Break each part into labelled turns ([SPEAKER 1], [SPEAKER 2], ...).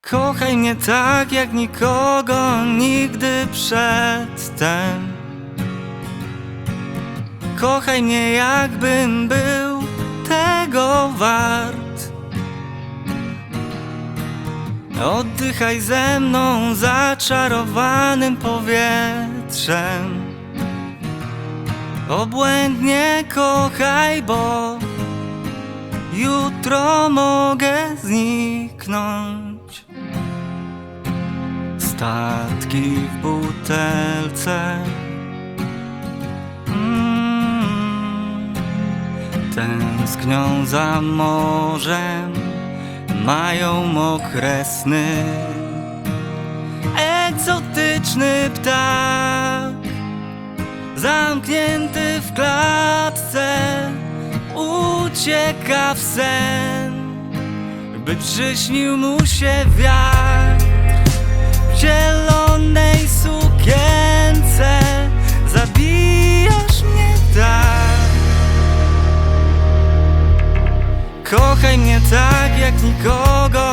[SPEAKER 1] Kochaj mnie tak jak nikogo nigdy przedtem. Kochaj mnie jakbym był tego wart. Oddychaj ze mną zaczarowanym powietrzem. Obłędnie kochaj, bo jutro mogę zniknąć. Statki w butelce. Mm, tęsknią za morzem, mają mokre sny. Egzotyczny ptak, zamknięty w klatce, ucieka w sen, by przyśnił mu się wiatr Kochaj mnie tak jak nikogo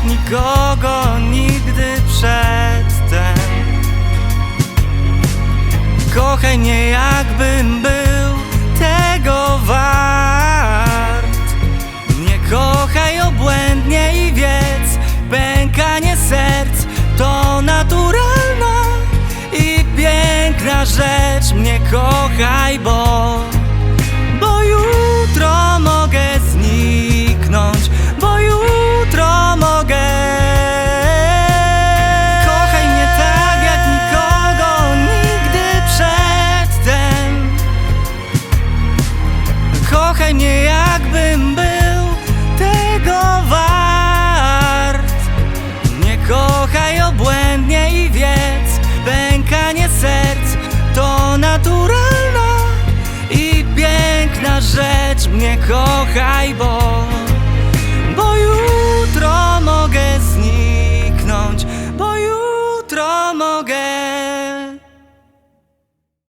[SPEAKER 1] jak nikogo nigdy przedtem. Kochaj mnie jakbym był tego wart. Nie kochaj obłędnie i wiedz, pękanie serc to naturalna i piękna rzecz. Mnie kochaj, bo rzecz. Mnie kochaj, bo